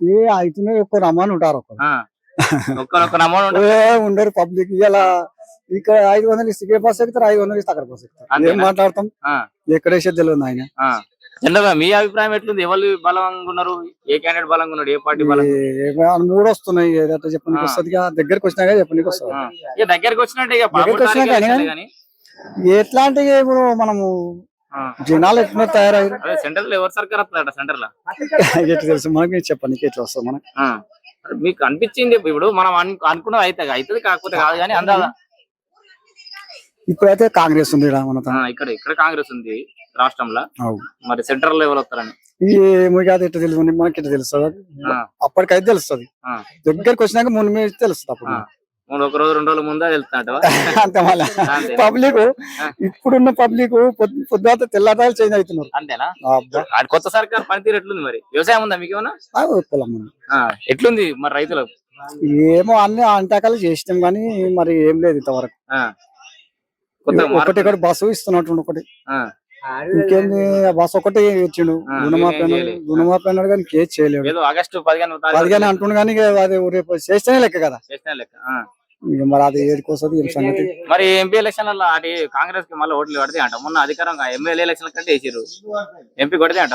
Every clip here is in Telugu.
ఏ అయితే ఒక్క రమ్మని ఉంటారు. ఒక్కరొక్క ఉండరు పబ్లిక్ ఇలా ఇక్కడ ఐదు వందలు ఇస్తే ఏ బస్ ఎక్కుతారు ఐదు వందలు ఇస్తే అక్కడ బస్ ఎక్కుతారు? ఏం మాట్లాడతాం. ఎక్కడ వేసేది తెలియదు ఆయన మీ అభిప్రాయం ఎట్లుంది? ఎవరు బలంగా ఉన్నారు? ఏ క్యాండిడేట్ బలంగా ఉన్నాడు? ఏ పార్టీ ఏ- మూడు వస్తున్నాయి. ఏదైతే చెప్పడానికి. వస్తుంది దగ్గరకు వచ్చినాక చెప్పడానికి వస్తుంది. దగ్గరికి వచ్చినట్టే దగ్గరికి ఎట్లాంటివి ఇప్పుడు మనము. జనాలు ఎట్లా తయారయ్యారు? సెంటర్లో ఎవరు సర్కార్ వస్తుందట సెంటర్లో ఎట్లా తెలుసు మనకి చెప్పడానికి ఎట్లా వస్తుంది మనకి? మీకు అనిపించింది ఇప్పుడు మనం అను- అనుకున్నది అయితే అవుతుంది కాకపోతే కాదు కానీ అందాదా ఇప్పుడైతే కాంగ్రెస్ ఉంది ఇక్కడ ఇక్కడ కాంగ్రెస్ ఉంది రాష్ట్రంలో. మరి సెంట్రల్లో ఎవరు వస్తారని. ఈ ముగాది ఎట్లా తెలుసు మనకి ఎట్లా తెలుస్తుంది. అప్పటికైతే తెలుస్తుంది. దగ్గరకు వచ్చినాక ముందు మీద తెలుస్తుంది అప్పుడు. ఒక రోజు రెండు రోజుల ముందే వెళ్తున్నట్టు అంతే మళ్ళా. పబ్లిక్. ఇప్పుడున్న పబ్లిక్ పొద్దుత తెల్లదాలు చేంజ్ అవుతున్నారు. అంతేనా? కొత్త సర్కార్ పనితీరు ఎట్లుంది మరి? వ్యవసాయం ఉందా మీకు ఏమన్నా? ఎట్లుంది మరి రైతులకు? ఏమో అన్ని అంటకాలు చేసినాం కానీ మరి ఏం లేదు ఇంతవరకు. ఒకటి ఒకటి బస్సు ఇస్తున్నట్టు ఒకటి. ఇంకేంది? బస్సు ఒకటి ఇచ్చిండు గుణమాపి నేనేం అన్నాడు చేయలేదు. కానీ కేసు చేయలేడు. ఏదో ఆగస్టు పదిహేను పదిగానే అంటుండు కానీ అది రేపు చేస్తేనే లెక్క కదా. లెక్క మరి అది ఏడికి వస్తుంది ఏం సంగతి? మరి ఎంపీ ఎలక్షన్లలో అటు కాంగ్రెస్కి మళ్ళీ ఓట్లు పడితే అంట. మొన్న అధికారం ఎమ్మెల్యే ఎలక్షన్ కంటే వేసిర్రు. ఎంపీ కొడితే అంట.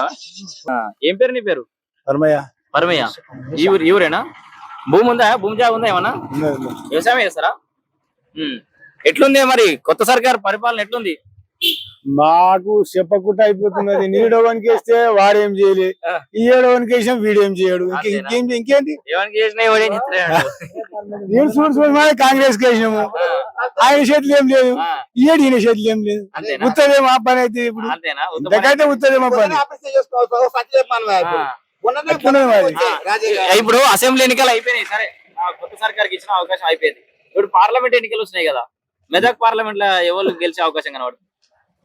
ఏం పేరు నీ పేరు? ధర్మయ్య పరమయ్య. ఈ ఊరు ఈ ఊరేనా? భూమి ఉందా? భూమి జాగా ఉందా ఏమన్నా? వ్యవసాయం చేస్తారా. ఎట్లుంది మరి? కొత్త సర్కార్ పరిపాలన ఎట్లుంది? మాకు చెప్పకుండా అయిపోతున్నది. నీడోవనికి వేస్తే వాడేం చేయలే. ఈ ఏడవనికి వేసాం వీడేం చేయడు? ఇంకేం ఇంకేంటి? కాంగ్రెస్కి వేసినాము. ఆయన చేతులు ఏం లేదు. ఈయన ఈయన చేతులు ఏం లేదు. అంతేనా? ఉత్తదే మా పని అయితే ఇప్పుడు. ఇంతకైతే ఉత్తదే మా పని. ఇప్పుడు. అసెంబ్లీ ఎన్నికలు అయిపోయినాయి. సరే ఆ కొత్త సర్కార్కి ఇచ్చిన అవకాశం అయిపోయింది. ఇప్పుడు పార్లమెంట్ ఎన్నికలు వచ్చినాయి కదా. మెదక్ పార్లమెంట్లో ఎవరు గెలిచే అవకాశం కనబడు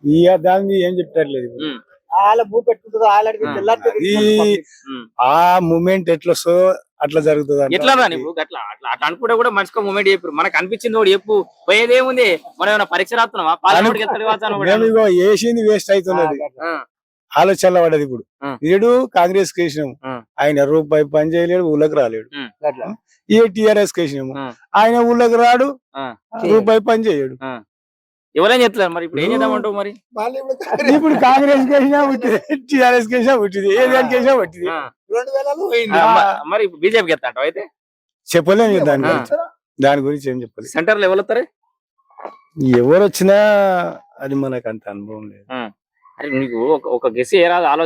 ఇక దాని మీద ఏం చెప్తారులేదు ఇప్పుడు. ఉమ్, వాళ్ళ భూ పెట్టుకుంటుందో వాళ్ళకి ఆ. మూమెంట్ ఎట్లా వస్తుందో అట్లా జరుగుతుంది. ఎట్లా రాని ఇప్పుడు అట్లా అట్లా అట్లా అనుకుంటే కూడా మనిషికి మూమెంట్ చెప్పు మనకు అనిపించింది కూడా చెప్పు. పోయేది ఏముంది మనం ఏమైనా పరీక్ష రాస్తున్నావా వేసింది వేస్ట్ అవుతున్నది ఆ, ఆలోచనలో పడ్డది ఇప్పుడు. వీడు కాంగ్రెస్ కేసినాము. ఆయన రూపాయి పని చేయలేడు ఊళ్ళకి రాలేడు. ఏ టిఆర్ఎస్ కేసినాము. ఆయన ఊళ్ళకి రాడు. రూపాయి పని చేయడు. ఎవరేం చెప్తారు మరి? ఇప్పుడు ఏం చేద్దామంటావు మరి? ఇప్పుడు కాంగ్రెస్ కేసినా పుట్టింది టిఆర్ఎస్ కేసినా పుట్టింది ఏ దానికి కేసినా పుట్టింది. మరి ఇప్పుడు బీజేపీకి వెళ్తాంటావు అయితే? చెప్పలేము దాని. గురించి. దాని గురించి ఏం చెప్పలేదు సెంటర్లో ఎవరు వస్తారు? ఎవరు వచ్చినా అది మనకు అంత అనుభవం లేదు. అరే నీకు ఒక- ఒక గెస్ ఏ రాదు